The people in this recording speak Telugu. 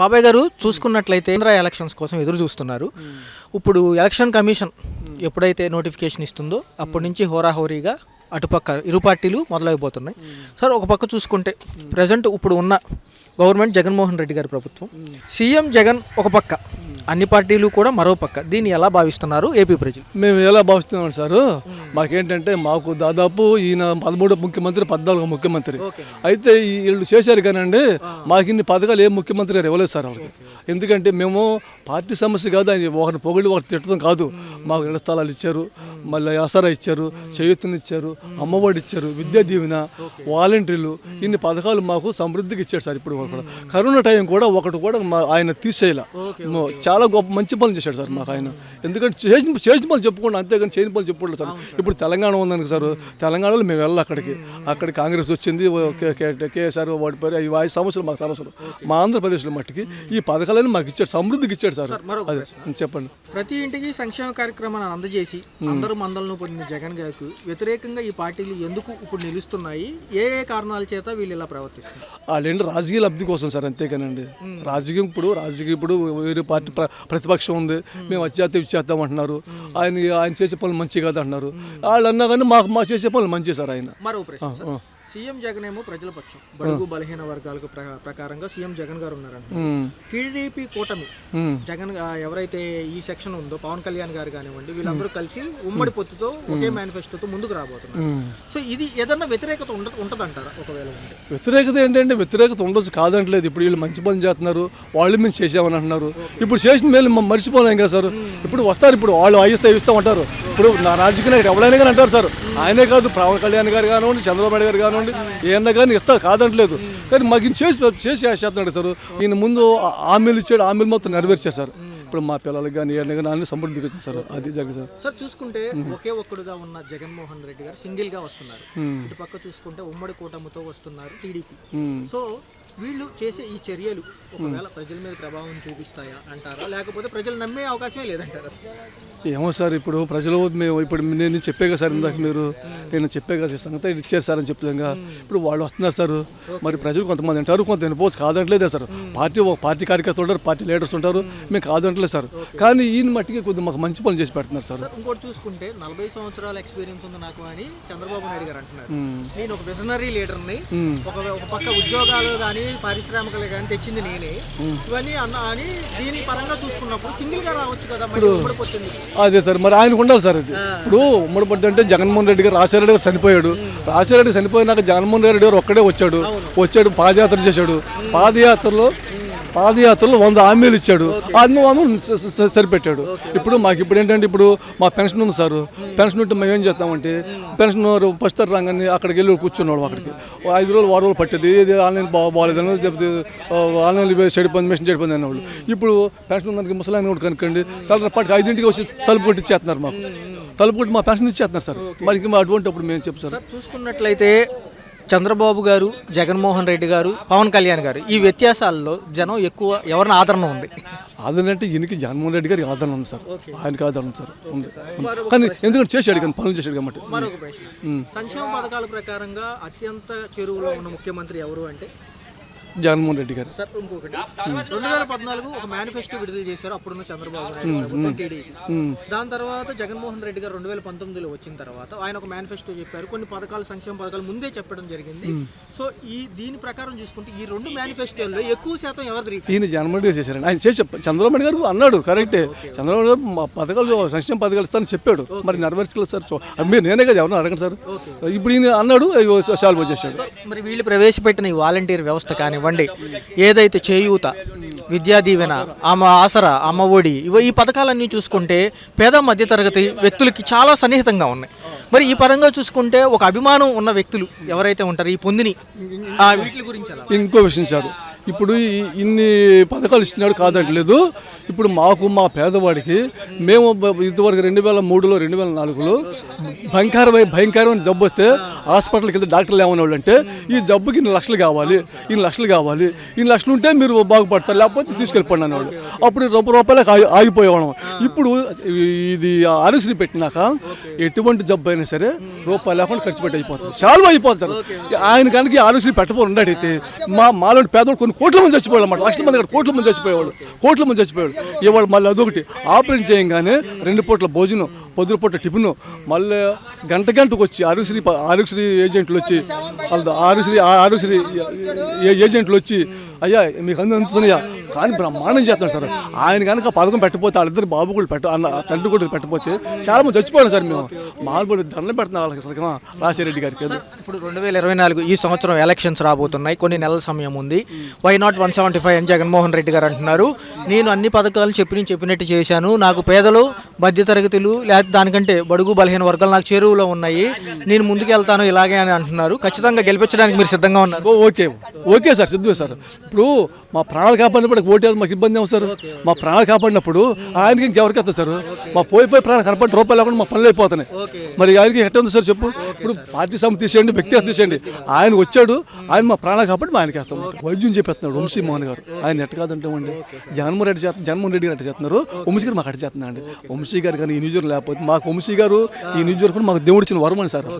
బాబాయ్ గారు చూసుకున్నట్లయితే కేంద్ర ఎలక్షన్స్ కోసం ఎదురు చూస్తున్నారు. ఇప్పుడు ఎలక్షన్ కమిషన్ ఎప్పుడైతే నోటిఫికేషన్ ఇస్తుందో అప్పటి నుంచి హోరాహోరీగా అటుపక్క ఇరు పార్టీలు మొదలైపోతున్నాయి. సార్ ఒక పక్క చూసుకుంటే ప్రజెంట్ ఇప్పుడు ఉన్న గవర్నమెంట్ జగన్మోహన్ రెడ్డి గారి ప్రభుత్వం. సీఎం జగన్ ఒక పక్క. అన్ని పార్టీలు కూడా మరో పక్క. దీన్ని ఎలా భావిస్తున్నారు ఏపీ ప్రజలు? మేము ఎలా భావిస్తున్నాం సార్? మాకేంటంటే మాకు దాదాపు ఈయన పదమూడు ముఖ్యమంత్రి పద్నాలుగు ముఖ్యమంత్రి. అయితే ఈ వీళ్ళు చేశారు కానండి మాకు ఇన్ని పథకాలు ఏ ముఖ్యమంత్రి గారు ఇవ్వలేదు సార్ వాళ్ళకి. ఎందుకంటే మేము పార్టీ సమస్య కాదు ఆయన ఒకరిని పొగిడి ఒకటి తిట్టడం కాదు. మాకు ఇళ్ళ స్థలాలు ఇచ్చారు మళ్ళీ ఆసరా ఇచ్చారు చేయూతని ఇచ్చారు అమ్మఒడి ఇచ్చారు విద్యా దీవెన వాలంటీర్లు ఇన్ని పథకాలు మాకు సమృద్ధికి ఇచ్చారు సార్ ఇప్పుడు కూడా. కరోనా టైం కూడా ఒకటి కూడా మా ఆయన తీసేయాల. చాలా గొప్ప మంచి పనులు చేశాడు సార్ మాకు ఆయన. ఎందుకంటే చేసిన చేసిన పనులు చెప్పుకోండి అంతేగాని చేయని పనులు చెప్పుకోండి సార్. ఇప్పుడు తెలంగాణ ఉందని సార్ తెలంగాణలో మేము వెళ్ళాలి అక్కడికి. అక్కడ కాంగ్రెస్ వచ్చింది కేసీఆర్ ఓడిపోయారు ఈ వాయి సమస్యలు మాకు అవసరం మా ఆంధ్రప్రదేశ్లో మట్టికి ఈ పథకాలను మాకు ఇచ్చాడు సమృద్ధికి ఇచ్చాడు సార్. అదే చెప్పండి. ప్రతి ఇంటికి సంక్షేమ కార్యక్రమాన్ని అందజేసి అందరూ మందలను పొందిన జగన్ గారికి వ్యతిరేకంగా ఈ పార్టీలు ఎందుకు ఇప్పుడు నిలుస్తున్నాయి? ఏ ఏ కారణాల చేత వీళ్ళు ఇలా ప్రవర్తిస్తున్నారు? వాళ్ళేంటి రాజకీయ లబ్ధి కోసం సార్ అంతేకానండి. రాజకీయం ఇప్పుడు రాజకీయం ఇప్పుడు వేరే పార్టీ ప్ర- ప్రతిపక్షం ఉంది. మేము వచ్చేస్తే ఇచ్చేస్తాం అంటున్నారు ఆయన ఆయన చేసే పనులు మంచి కాదు అంటున్నారు వాళ్ళు అన్నా కానీ మాకు మా చేసే పనులు మంచి సార్ ఆయన. సీఎం జగన్ ఏమో ప్రజల పక్షం. బడుగు బలహీన వర్గాలకు ప్ర- ప్రకారంగా సీఎం జగన్ గారు ఉన్నారంట. టీడీపీ కూటమి జగన్ ఎవరైతే ఈ సెక్షన్ ఉందో పవన్ కళ్యాణ్ గారు కానివ్వండి వీళ్ళందరూ కలిసి ఉమ్మడి పొత్తుతో ఒకే మేనిఫెస్టోతో ముందుకు రాబోతున్నారు. సో ఇది ఏదన్నా వ్యతిరేకత ఉండ ఉంటదంటారా ఒకవేళ వ్యతిరేకత ఏంటంటే వ్యతిరేకత ఉండొచ్చు కాదంటలేదు. ఇప్పుడు వీళ్ళు మంచి పని చేస్తున్నారు వాళ్ళు మేము చేసామని అంటున్నారు. ఇప్పుడు చేసిన మేలు మనం మర్చిపోలేం కదా సార్. ఇప్పుడు వస్తారు ఇప్పుడు వాళ్ళు అయిస్తా ఇస్తూ ఉంటారు ఇప్పుడు నా రాజకీయ నాయకుడు ఎవరైనా కానీ అంటారు సార్. ఆయనే కాదు పవన్ కళ్యాణ్ గారు కానివ్వండి చంద్రబాబు నాయుడు గారు కానివ్వండి ఏమన్నా కానీ ఇస్తారు కాదంటలేదు. కానీ మాకు చేసి చేసి చేస్తున్నాడు సార్. ఈయన ముందు ఆమెలు హామీలు ఇచ్చాడు. హామీలు మొత్తం నెరవేర్చారు సార్. ఇప్పుడు మా పిల్లలకి కానీ ఏమన్నా కానీ అన్ని సమృద్ధికి వచ్చింది సార్. అది జరిగింది సార్. సార్ చూసుకుంటే ఒకే ఒక్కడుగా ఉన్న జగన్మోహన్ రెడ్డి గారు సింగిల్గా వస్తున్నారు. ఇటు పక్క చూసుకుంటే ఉమ్మడి కూటమితో వస్తున్నారు టీడీపీ. సో వీళ్ళు చేసే ఈ చర్యలు ఒకవేళ ప్రజల మీద ప్రభావం చూపిస్తాయా అంటారా? లేకపోతే ప్రజలు నమ్మే అవకాశమే లేదంటారా ఏమో సార్ ఇప్పుడు ప్రజలు మేము ఇప్పుడు నేను చెప్పే కదా సార్ ఇందాక మీరు నేను చెప్పే కదా సార్ సంగతి ఇచ్చారు సార్ అని చెప్తాగా ఇప్పుడు వాళ్ళు వస్తున్నారు సార్. మరి ప్రజలు కొంతమంది అంటారు కొంత వినిపోవచ్చు కాదంటలేదే సార్. పార్టీ ఒక పార్టీ కార్యకర్తలు ఉంటారు పార్టీ లీడర్స్ ఉంటారు. మేము. కాదంటలేదు సార్. కానీ ఈయన మట్టికి కొద్దిగా మాకు మంచి పనులు చేసి పెడుతున్నారు సార్. ఇంకోటి చూసుకుంటే నలభై సంవత్సరాల ఎక్స్పీరియన్స్ ఉంది నాకు అని చంద్రబాబు నాయుడు గారు అంటున్నారు. నేను ఒక విజనరీ లీడర్ని. ఒక ఒక పక్క ఉద్యోగాలు కానీ పారిశ్రామికలు కానీ తెచ్చింది నేనే. ఇవన్నీ అన్న అని దీని పరంగా చూసుకున్నప్పుడు సింగిల్గా రావచ్చు కదా అదే సార్ మరి ఆయనకు ఉండాలి సార్ అది ఇప్పుడు ఉమ్మడి పడ్డ అంటే జగన్మోహన్ రెడ్డి గారు రాజశేఖర రెడ్డి గారు చనిపోయాడు. రాజశేఖర రెడ్డి చనిపోయినాక జగన్మోహన్ రెడ్డి గారు ఒక్కడే వచ్చాడు. వచ్చాడు పాదయాత్ర చేశాడు. పాదయాత్రలో పాదయాత్రలో వంద హామీలు ఇచ్చాడు. స- సరిపెట్టాడు. ఇప్పుడు మాకు ఇప్పుడు ఏంటంటే ఇప్పుడు మా పెన్షన్ ఉంది సార్. పెన్షన్ ఉంటే మేము ఏం చేస్తామంటే పెన్షన్ ఫస్ట్ రాగానే అక్కడికి వెళ్ళి కూర్చున్నాడు అక్కడికి. ఐదు రోజులు వారం రోజులు పట్టేది. ఇది ఆన్లైన్ బాగాలేదని చెప్తే ఆన్లైన్ చెడిపోయింది మెషిన్ చెడిపోయింది అనేవాళ్ళు ఇప్పుడు పెన్షన్ ఉందానికి ముసలాయన కూడా కనుక్కోండి. తలపటికి ఐదింటికి వచ్చి తలుపు కొట్టి ఇచ్చేస్తున్నారు మాకు తలుపు కొట్టి మా పెన్షన్ ఇచ్చేస్తున్నారు సార్. మరి ఇంక అటువంటి అప్పుడు మేము చెప్తాం సార్. సార్ చూసుకున్నట్లయితే చంద్రబాబు గారు జగన్మోహన్ రెడ్డి గారు పవన్ కళ్యాణ్ గారు ఈ వ్యత్యాసాల్లో జనం ఎక్కువ ఎవరిని ఆదరణ ఉంది? ఆదరణ అంటే ఈయనకి జగన్మోహన్ రెడ్డి గారికి ఆదరణ ఉంది సార్. ఆయనకి ఆదరణ ఉంది సార్. ఉంది. కానీ ఎందుకంటే చేశాడు కానీ పనులు చేశాడు కాబట్టి. మరొక ప్రశ్న. సంక్షేమ పథకాల ప్రకారంగా అత్యంత చెరువులో ఉన్న ముఖ్యమంత్రి ఎవరు అంటే? జగన్మోహన్ రెడ్డి గారు. సార్ ఇంకొకటి. రెండు వేల పద్నాలుగు ఒక మేనిఫెస్టో విడుదల చేశారు. అప్పుడున్న చంద్రబాబు నాయుడు ప్రభుత్వం టీడీపీ. దాని తర్వాత జగన్మోహన్ రెడ్డి గారు రెండు వేల పంతొమ్మిదిలో వచ్చిన తర్వాత ఆయన ఒక మేనిఫెస్టో చెప్పారు. కొన్ని పథకాలు సంక్షేమ పథకాలు ముందే చెప్పడం జరిగింది. సో ఈ దీని ప్రకారం చూసుకుంటే ఈ రెండు మేనిఫెస్టోల్లో ఎక్కువ శాతం ఎవరిది రీచ్ ఈయన జగన్మోహన్ రెడ్డి చేశారండి. ఆయన చేసే చంద్రబాబు నాయుడు గారు అన్నాడు కరెక్టే. చంద్రబాబు గారు మా పథకాలు సంక్షేమ పథకాలు ఇస్తానని చెప్పాడు. మరి నెరవేర్చలేదు సార్. చూ- మీరు నేనే కదా ఎవరన్నా అడగండి సార్? ఇప్పుడు ఈయన అన్నాడు సాల్వ్ చేశాడు. మరి వీళ్ళు ప్రవేశపెట్టిన ఈ వాలంటీర్ వ్యవస్థ కానివ్వండి ఏదైతే చేయూత విద్యా దీవెన ఆమె ఆసరా అమ్మ ఒడి ఇవ ఈ పథకాలన్నీ చూసుకుంటే పేద మధ్యతరగతి వ్యక్తులకి చాలా సన్నిహితంగా ఉన్నాయి. మరి ఈ పరంగా చూసుకుంటే ఒక అభిమానం ఉన్న వ్యక్తులు ఎవరైతే ఉంటారో ఈ పొందిని ఆ వీటి గురించి ఇంకో విషయం సార్. ఇప్పుడు ఈ- ఇన్ని పథకాలు ఇస్తున్నాడు కాదంటలేదు. ఇప్పుడు మాకు మా పేదవాడికి మేము ఇంతవరకు రెండు వేల మూడులో రెండు వేల నాలుగులో భయంకరమైన భయంకరమైన జబ్బు వస్తే హాస్పిటల్కి వెళ్తే డాక్టర్లు ఏమనేవాళ్ళు అంటే ఈ జబ్బుకి ఇన్ని లక్షలు కావాలి ఇన్ని లక్షలు కావాలి ఇన్ని లక్షలు ఉంటే మీరు బాగుపడతారు లేకపోతే తీసుకెళ్ళిపోండి అనేవాళ్ళు. అప్పుడు రూపాయి రూపాయలకు ఆగి ఆగిపోయేవాళ్ళం. ఇప్పుడు ఇది ఆరోగ్యశ్రీ పెట్టినాక ఎటువంటి జబ్బు అయినా సరే రూపాయలు లేకుండా ఖర్చు పెట్టి అయిపోతుంది చాలా అయిపోతారు ఆయన కనుక ఆరోగ్యశ్రీ పెట్టబోరు ఉండడైతే మా మాలో పేదవాళ్ళు కొన్ని కొన్ని కోట్ల మంది చచ్చిపోయాడు అన్నమాట. లక్షల మంది అక్కడ కోట్ల మంది చచ్చిపోయేవాడు కోట్ల మంది చచ్చిపోయాడు ఇవాళ మళ్ళీ అదొకటి. ఆపరేషన్ చేయంగానే రెండు పూట్ల భోజనం పొద్దున పూట టిఫిన్ మళ్ళీ గంట గంటకు వచ్చి ఆరోగ్యశ్రీ ఆరోగ్యశ్రీ ఏజెంట్లు వచ్చి వాళ్ళ ఆరోగ్యశ్రీ ఆ ఆరోగ్యశ్రీ ఏ- ఏజెంట్లు వచ్చి అయ్యా మీకు అందు అందుతున్నాయా కానీ బ్రహ్మాండం చేస్తున్నాడు సార్. ఆయన కనుక పథకం పెట్టకపోతే వాళ్ళిద్దరు బాబు కూడా పెట్ట అన్న తండ్రి కూడా పెట్టకపోతే చాలా మంది చచ్చిపోయారు సార్ మేము. మామూలు దండం పెడుతున్నాం వాళ్ళకి అసలు రాజశేఖర గారికి ఇప్పుడు రెండు వేల ఇరవై నాలుగు ఈ సంవత్సరం ఎలక్షన్స్ రాబోతున్నాయి. కొన్ని నెలల సమయం ఉంది. Why not one seventy five అని జగన్మోహన్ రెడ్డి గారు అంటున్నారు. నేను అన్ని పథకాలు చెప్పి చెప్పినట్టు చేశాను. నాకు పేదలు మధ్యతరగతులు లేకపోతే దానికంటే బడుగు బలహీన వర్గాలు నాకు చేరువలో ఉన్నాయి. నేను ముందుకు వెళ్తాను ఇలాగే అని అంటున్నారు. ఖచ్చితంగా గెలిపించడానికి మీరు సిద్ధంగా ఉన్నారు. ఓకే. ఓకే సార్ సిద్ధమే సార్. ఇప్పుడు మా ప్రాణాలు కాపాడినప్పుడు ఓటేది మాకు ఇబ్బంది ఏమో సార్. మా ప్రాణాలు కాపాడినప్పుడు ఆయనకి ఇంకెవరికి వస్తుంది సార్? మా పోయి పోయి ప్రాణాలు కనపడి రూపాయలు లేకుండా మా పనులు అయిపోతున్నాయి. మరి ఆయనకి ఎట్ట ఉంది సార్ చెప్పు? ఇప్పుడు పార్టీ సమితి తీసేయండి వ్యక్తిగత తీసేయండి. ఆయన వచ్చాడు ఆయన మా ప్రాణాలు కాపాడి మా ఆయనకి వేస్తాం. వైద్యం చెప్పేస్తున్నాడు వంశీ మోహన్ గారు. ఆయన ఎట్ట కాదంటామండి? జగన్మోహన్ రెడ్డి చేస్తున్నారు జగన్మోహన్ రెడ్డి గారు ఎట్ట చేస్తున్నారు? వంశీ గారు మాకు అట్ట చేస్తున్నాడు వంశీ గారు కానీ ఈ నియోజకవర్గం లేకపోతే మాకు వంశీ గారు ఈ నియోజకవర్గం మాకు దేవుడిచ్చిన వరం అని సార్.